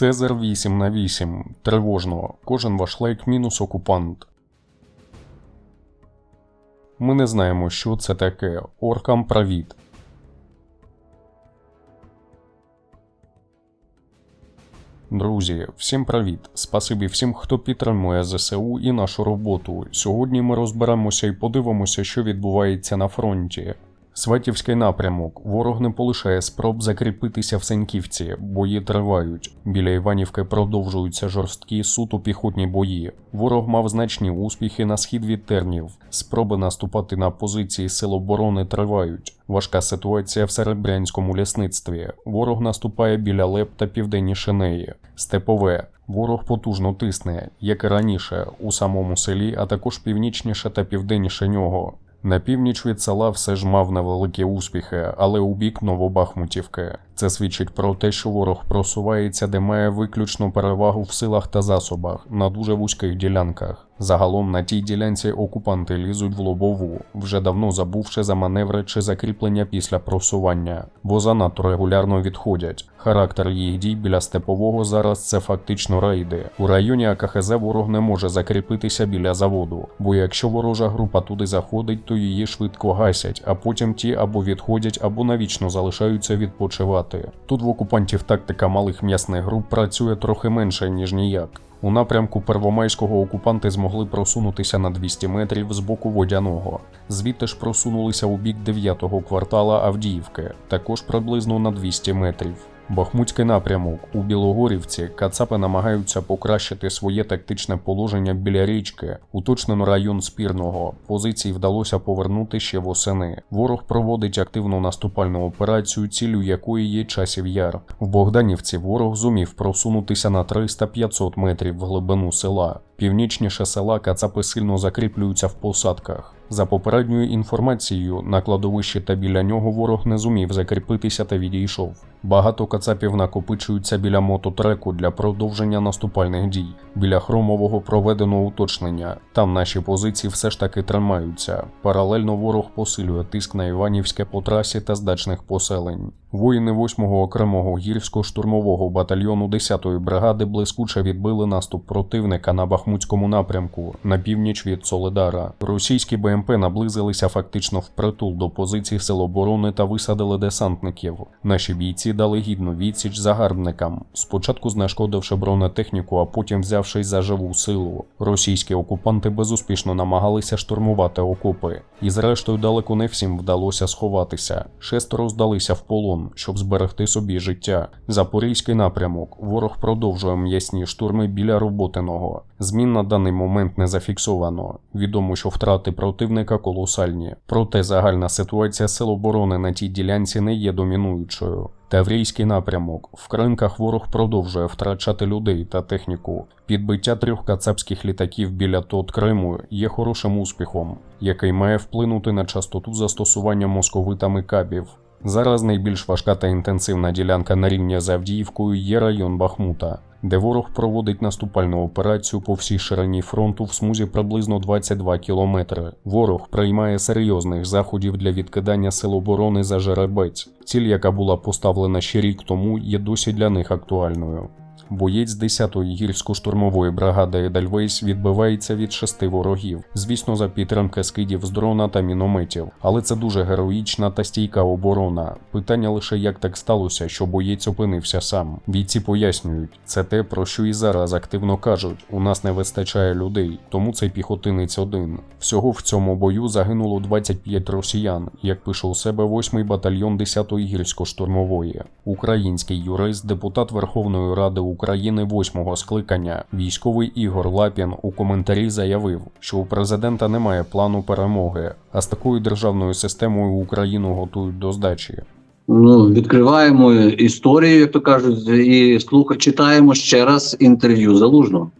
Цезар 8 на 8. Тривожно. Кожен ваш лайк мінус окупант. Ми не знаємо, що це таке. Оркам привіт. Друзі, всім привіт! Спасибі всім, хто підтримує ЗСУ і нашу роботу. Сьогодні ми розберемося і подивимося, що відбувається на фронті. Сватівський напрямок. Ворог не полишає спроб закріпитися в Сеньківці. Бої тривають. Біля Іванівки продовжуються жорсткі суто піхотні бої. Ворог мав значні успіхи на схід від тернів. Спроби наступати на позиції сил оборони тривають. Важка ситуація в серебрянському лісництві. Ворог наступає біля Леп та південніше неї. Степове. Ворог потужно тисне, як і раніше, у самому селі, а також північніше та південніше нього. На північ від села все ж мав невеликі успіхи, але у бік Новобахмутівки. Це свідчить про те, що ворог просувається, де має виключну перевагу в силах та засобах на дуже вузьких ділянках. Загалом на тій ділянці окупанти лізуть в лобову, вже давно забувши за маневри чи закріплення після просування, бо занадто регулярно відходять. Характер їх дій біля степового зараз це фактично рейди. У районі АКХЗ ворог не може закріпитися біля заводу, бо якщо ворожа група туди заходить, то її швидко гасять, а потім ті або відходять, або навічно залишаються відпочивати. Тут в окупантів тактика малих м'ясних груп працює трохи менше ніж ніяк. У напрямку Первомайського окупанти змогли просунутися на 200 метрів з боку водяного. Звідти ж просунулися у бік 9-го квартала Авдіївки, також приблизно на 200 метрів. Бахмутський напрямок у Білогорівці Кацапи намагаються покращити своє тактичне положення біля річки, уточнено район спірного. Позиції вдалося повернути ще восени. Ворог проводить активну наступальну операцію, цілю якої є часів яр. В Богданівці ворог зумів просунутися на 300-500 метрів в глибину села. Північніше села Кацапи сильно закріплюються в посадках. За попередньою інформацією, на кладовищі та біля нього ворог не зумів закріпитися та відійшов. Багато кацапів накопичуються біля мототреку для продовження наступальних дій. Біля хромового проведено уточнення. Там наші позиції все ж таки тримаються. Паралельно ворог посилює тиск на Іванівське по трасі та здачних поселень. Воїни 8-го окремого гірсько-штурмового батальйону 10-ї бригади блискуче відбили наступ противника на Бахмутському напрямку на північ від Солидара. Російські БМП наблизилися фактично впритул до позицій сил оборони та висадили десантників. Наші бійці дали гідну відсіч загарбникам, спочатку знешкодивши бронетехніку, а потім взявшись за живу силу. Російські окупанти безуспішно намагалися штурмувати окопи, і зрештою далеко не всім вдалося сховатися. Шестеро здалися в полон, щоб зберегти собі життя. Запорізький напрямок. Ворог продовжує м'ясні штурми біля роботиного. Змін на даний момент не зафіксовано. Відомо, що втрати противника колосальні. Проте загальна ситуація сил оборони на тій ділянці не є домінуючою. Таврійський напрямок. В кринках ворог продовжує втрачати людей та техніку. Підбиття трьох кацапських літаків біля тот Криму є хорошим успіхом, який має вплинути на частоту застосування московитами кабів. Зараз найбільш важка та інтенсивна ділянка на рівні з Авдіївкою є район Бахмута, де ворог проводить наступальну операцію по всій ширині фронту в смузі приблизно 22 кілометри. Ворог приймає серйозних заходів для відкидання сил оборони за жеребець. Ціль, яка була поставлена ще рік тому, є досі для них актуальною. Боєць 10-ї гірсько-штурмової бригади Едельвейс відбивається від шести ворогів, звісно, за підтримки скидів з дрона та мінометів. Але це дуже героїчна та стійка оборона. Питання лише як так сталося, що боєць опинився сам. Бійці пояснюють, це те, про що і зараз активно кажуть: у нас не вистачає людей, тому цей піхотинець один. Всього в цьому бою загинуло 25 росіян, як пише у себе 8-й батальйон 10-ї гірсько-штурмової. Український юрист, депутат Верховної Ради України 8-го скликання, військовий Ігор Лапін у коментарі заявив, що у президента немає плану перемоги, а з такою державною системою Україну готують до здачі. Ну, відкриваємо історію, як то кажуть, і слуха читаємо ще раз інтерв'ю залужного.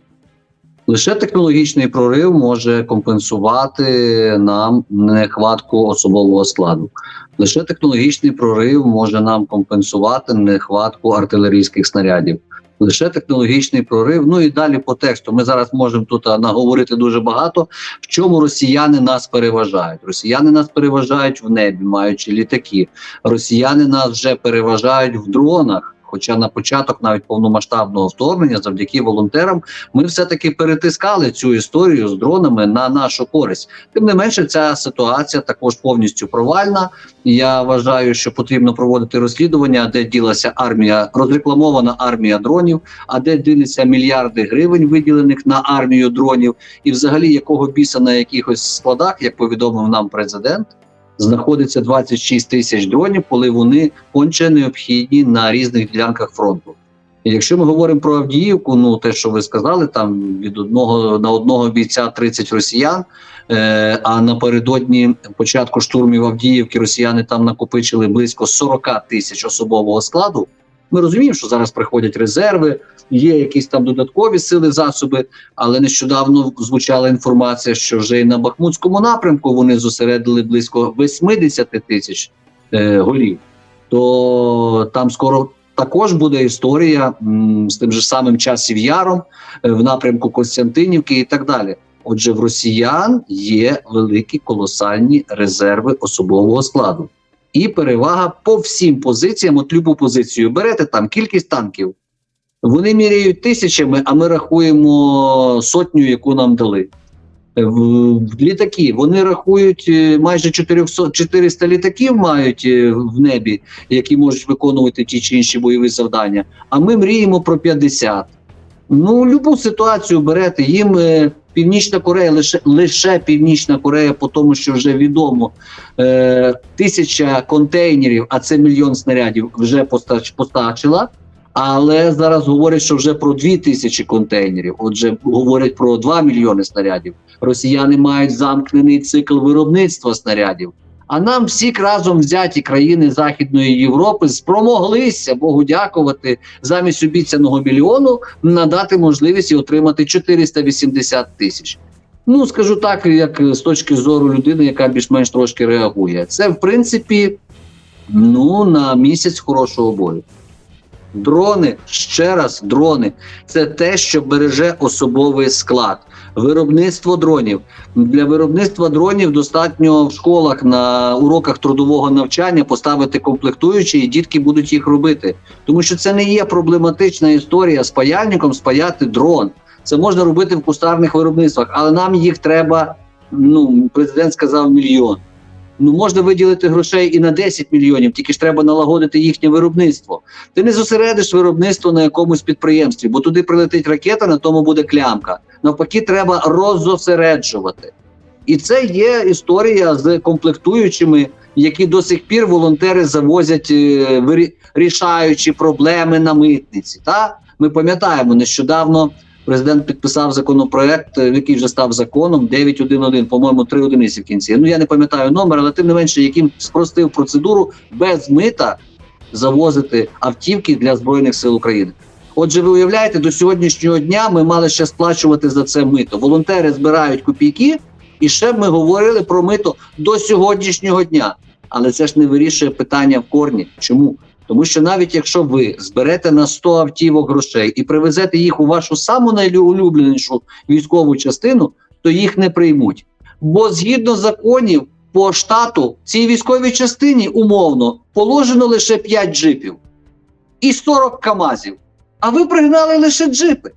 Лише технологічний прорив може компенсувати нам нехватку особового складу. Лише технологічний прорив може нам компенсувати нехватку артилерійських снарядів. Лише технологічний прорив. Ну і далі по тексту. Ми зараз можемо тут наговорити дуже багато. В чому росіяни нас переважають? Росіяни нас переважають в небі, маючи літаки. Росіяни нас вже переважають в дронах. Хоча на початок навіть повномасштабного вторгнення, завдяки волонтерам, ми все-таки перетискали цю історію з дронами на нашу користь. Тим не менше, ця ситуація також повністю провальна. Я вважаю, що потрібно проводити розслідування, де ділася армія, розрекламована армія дронів, а де діляться мільярди гривень, виділених на армію дронів, і взагалі якого біса на якихось складах, як повідомив нам президент, знаходиться 26 тисяч дронів, коли вони конче необхідні на різних ділянках фронту. Якщо ми говоримо про Авдіївку, ну те, що ви сказали, там від одного на одного бійця 30 росіян. Е, а напередодні початку штурмів Авдіївки росіяни там накопичили близько 40 тисяч особового складу. Ми розуміємо, що зараз приходять резерви, є якісь там додаткові сили, засоби, але нещодавно звучала інформація, що вже і на Бахмутському напрямку вони зосередили близько 80 тисяч е, голів. То там скоро також буде історія м, з тим же самим часів яром е, в напрямку Костянтинівки і так далі. Отже, в росіян є великі колосальні резерви особового складу. І перевага по всім позиціям, от любу позицію берете там кількість танків. Вони міряють тисячами, а ми рахуємо сотню, яку нам дали. Е, В, літаки вони рахують е, майже 400, 400 літаків мають е, в небі, які можуть виконувати ті чи інші бойові завдання. А ми мріємо про 50. Ну, любу ситуацію берете. Їм Північна Корея, лише лише Північна Корея, по тому, що вже відомо, е, тисяча контейнерів, а це мільйон снарядів, вже постач, постачила. Але зараз говорять, що вже про дві тисячі контейнерів. Отже, говорять про 2 мільйони снарядів. Росіяни мають замкнений цикл виробництва снарядів. А нам всі разом взяті країни Західної Європи спромоглися Богу дякувати замість обіцяного мільйону надати можливість і отримати 480 тисяч. Ну скажу так, як з точки зору людини, яка більш-менш трошки реагує. Це в принципі ну на місяць хорошого бою. Дрони ще раз, дрони це те, що береже особовий склад. Виробництво дронів для виробництва дронів достатньо в школах на уроках трудового навчання поставити комплектуючі, і дітки будуть їх робити. Тому що це не є проблематична історія з паяльником спаяти дрон. Це можна робити в кустарних виробництвах, але нам їх треба. Ну, президент сказав мільйон. Ну можна виділити грошей і на 10 мільйонів, тільки ж треба налагодити їхнє виробництво. Ти не зосередиш виробництво на якомусь підприємстві, бо туди прилетить ракета, на тому буде клямка. Навпаки, треба роззосереджувати. І це є історія з комплектуючими, які до сих пір волонтери завозять, е, вирі- рішаючи проблеми на митниці. Та ми пам'ятаємо нещодавно. Президент підписав законопроект, е, який вже став законом 9.1.1, по-моєму, 3 одиниці в кінці. Ну я не пам'ятаю номер, але тим не менше, яким спростив процедуру без мита завозити автівки для збройних сил України. Отже, ви уявляєте, до сьогоднішнього дня ми мали ще сплачувати за це мито. Волонтери збирають копійки, і ще ми говорили про мито до сьогоднішнього дня. Але це ж не вирішує питання в корні. Чому? Тому що навіть якщо ви зберете на 100 автівок грошей і привезете їх у вашу саму найулюбленішу військову частину, то їх не приймуть. Бо згідно законів по штату цій військовій частині умовно положено лише 5 джипів і 40 камазів. А ви пригнали лише джипи.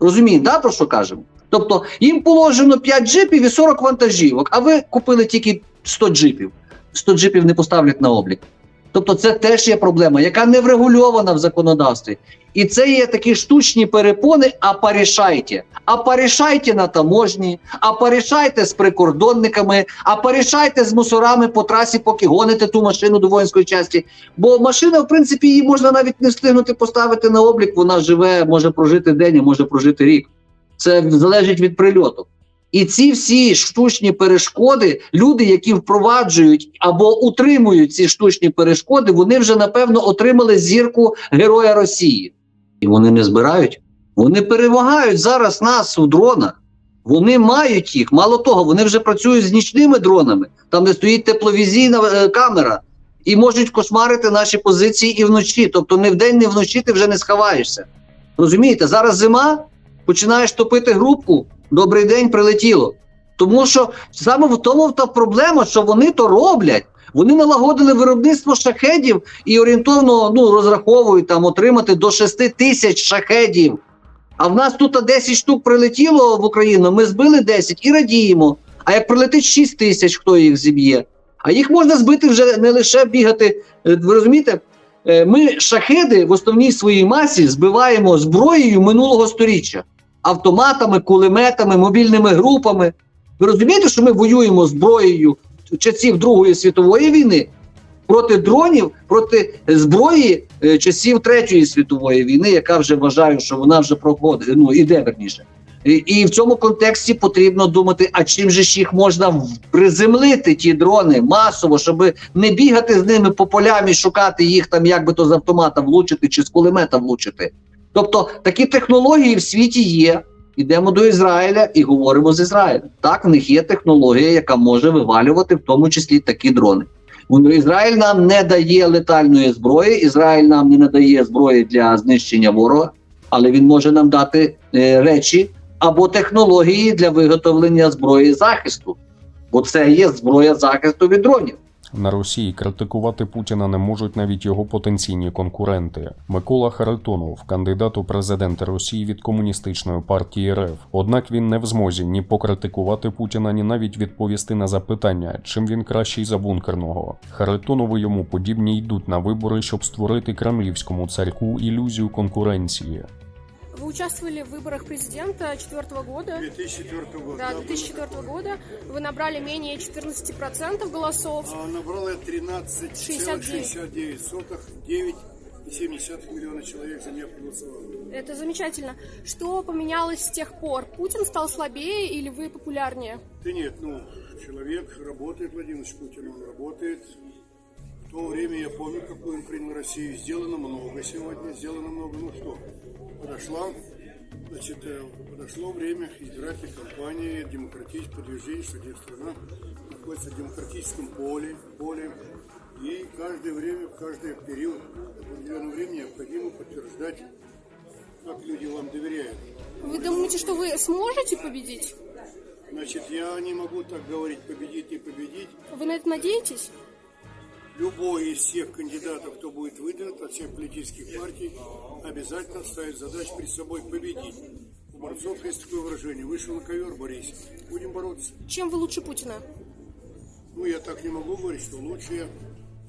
Розумієте, да, про що кажемо? Тобто їм положено 5 джипів і 40 вантажівок, а ви купили тільки 100 джипів. 100 джипів не поставлять на облік. Тобто, це теж є проблема, яка не врегульована в законодавстві. І це є такі штучні перепони, а порішайте. А порішайте на таможні, а порішайте з прикордонниками, а порішайте з мусорами по трасі, поки гоните ту машину до воїнської часті. Бо машина, в принципі, її можна навіть не встигнути поставити на облік. Вона живе, може прожити день, а може прожити рік. Це залежить від прильоту. І ці всі штучні перешкоди, люди, які впроваджують або утримують ці штучні перешкоди, вони вже напевно отримали зірку Героя Росії. І вони не збирають. Вони перемагають зараз нас у дронах. Вони мають їх. Мало того, вони вже працюють з нічними дронами, там де стоїть тепловізійна е, камера, і можуть кошмарити наші позиції і вночі. Тобто, не вдень, не вночі ти вже не сховаєшся. Розумієте, зараз зима, починаєш топити грубку. Добрий день прилетіло. Тому що саме в тому та проблема, що вони то роблять. Вони налагодили виробництво шахедів і орієнтовно ну, розраховують там отримати до 6 тисяч шахедів. А в нас тут 10 штук прилетіло в Україну, ми збили 10 і радіємо. А як прилетить 6 тисяч, хто їх зіб'є? А їх можна збити вже не лише бігати. Е, Ви розумієте? Е, Ми шахеди в основній своїй масі збиваємо зброєю минулого сторіччя, автоматами, кулеметами, мобільними групами. Ви розумієте, що ми воюємо зброєю часів Другої світової війни проти дронів, проти зброї е, часів Третьої світової війни, яка вже вважаю, що вона вже проходить, ну іде верніше. І, в цьому контексті потрібно думати, а чим же ж їх можна приземлити, ті дрони масово, щоб не бігати з ними по полям і шукати їх там, як би то з автомата влучити чи з кулемета влучити. Тобто такі технології в світі є. Йдемо до Ізраїля і говоримо з Ізраїлем. Так, в них є технологія, яка може вивалювати в тому числі такі дрони. Ізраїль нам не дає летальної зброї, Ізраїль нам не надає зброї для знищення ворога, але він може нам дати е, речі або технології для виготовлення зброї захисту. Бо це є зброя захисту від дронів. На Росії критикувати Путіна не можуть навіть його потенційні конкуренти. Микола Харитонов, кандидат у президенти Росії від комуністичної партії РФ. Однак він не в змозі ні покритикувати Путіна, ні навіть відповісти на запитання, чим він кращий за бункерного. Харитонови йому подібні йдуть на вибори, щоб створити кремлівському царьку ілюзію конкуренції. Участвовали в выборах президента 2004 года. 2004 года. Да, 2004 года. Вы набрали менее 14% голосов. А набрало 69. 13,69 9,7 миллиона человек за меня проголосовало. Это замечательно. Что поменялось с тех пор? Путин стал слабее или вы популярнее? Да нет, ну, человек работает, Владимир Путин, он работает. В то время я помню, какую он принял Россию. Сделано много сегодня, сделано много. Ну что, подошла, значит, э, подошло время избирательной кампании, демократическое подтверждение, что страна находится в демократическом поле, поле. И каждое время, каждый период, в определенное время необходимо подтверждать, как люди вам доверяют. Вы думаете, что вы сможете победить? Значит, я не могу так говорить, победить, не победить. Вы на это надеетесь? Любой из всех кандидатов, кто будет выдвинут от всех политических партий, обязательно ставит задачу перед собой победить. У борцов есть такое выражение. Вышел на ковер, борись. Будем бороться. Чем вы лучше Путина? Ну, я так не могу говорить, что лучшее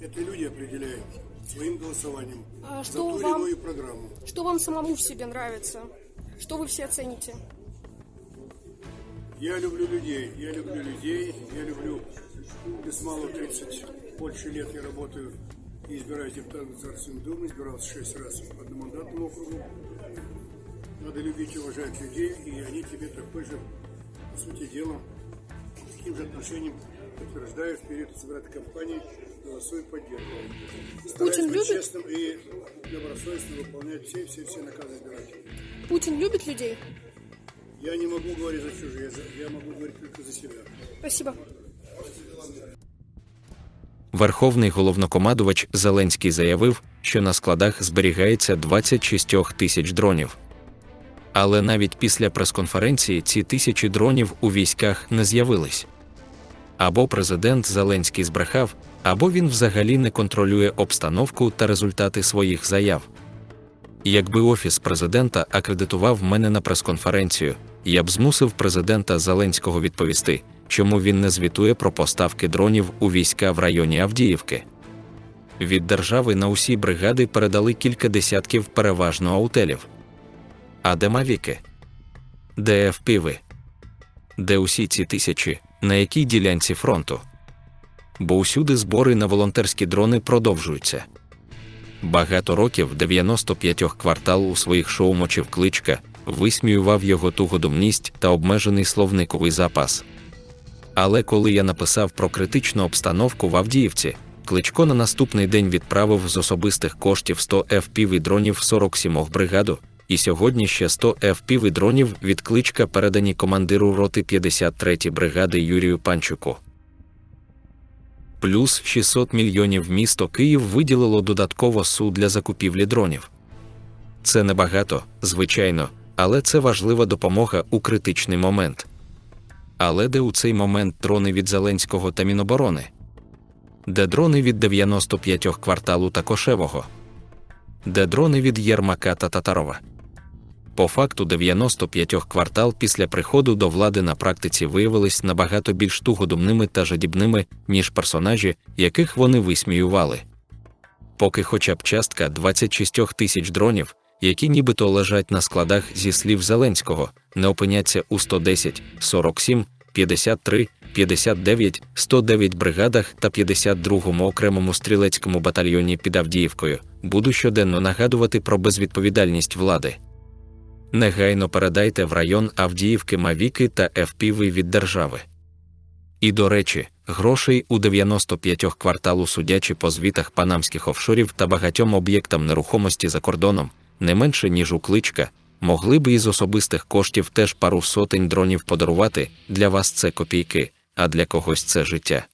это люди определяют своим голосованием А за что ту или вам- иную программу. Что вам самому в себе нравится? Что вы все оцените? Я люблю людей, я люблю людей, я люблю без малого 30, больше лет я работаю и избираюсь депутатом Государственной Думы, избирался 6 раз по одномандатному округу. Надо любить и уважать людей, и они тебе такой же, по сути дела, таким же отношением подтверждают в период избирательной кампании голосуй поддержку. Стараюсь быть любит? честным и добросовестно выполнять все-все-все наказы избирателей. Путин любит людей? Я не могу говорить за чужие, я могу говорить только за себя. Спасибо. Верховний головнокомандувач Зеленський заявив, що на складах зберігається 26 тисяч дронів. Але навіть після прес-конференції ці тисячі дронів у військах не з'явились. Або президент Зеленський збрехав, або він взагалі не контролює обстановку та результати своїх заяв. Якби офіс президента акредитував мене на прес-конференцію, я б змусив президента Зеленського відповісти, чому він не звітує про поставки дронів у війська в районі Авдіївки. Від держави на усі бригади передали кілька десятків переважно аутелів. А де мавіки? Де FPV? Де усі ці тисячі, на якій ділянці фронту? Бо усюди збори на волонтерські дрони продовжуються. Багато років 95 квартал у своїх шоу мочив кличка, висміював його тугодумність та обмежений словниковий запас. Але коли я написав про критичну обстановку в Авдіївці, Кличко на наступний день відправив з особистих коштів 100 FPV дронів 47 бригаду, і сьогодні ще 100 FPV дронів від кличка передані командиру роти 53 бригади Юрію Панчуку. Плюс 600 мільйонів місто Київ виділило додатково су для закупівлі дронів. Це небагато, звичайно, але це важлива допомога у критичний момент. Але де у цей момент дрони від Зеленського та Міноборони? де дрони від 95 кварталу та Кошевого, де дрони від Єрмака та Татарова. По факту 95 квартал після приходу до влади на практиці виявились набагато більш тугодумними та жадібними, ніж персонажі, яких вони висміювали. Поки хоча б частка 26 тисяч дронів, які нібито лежать на складах зі слів Зеленського, не опиняться у 110, 47, 53, 59, 109 бригадах та 52-му окремому стрілецькому батальйоні під Авдіївкою, буду щоденно нагадувати про безвідповідальність влади. Негайно передайте в район Авдіївки Мавіки та ФПВ від держави. І до речі, грошей у 95 кварталу судячи по звітах панамських офшорів та багатьом об'єктам нерухомості за кордоном, не менше ніж у кличка, могли б із особистих коштів теж пару сотень дронів подарувати. Для вас це копійки, а для когось це життя.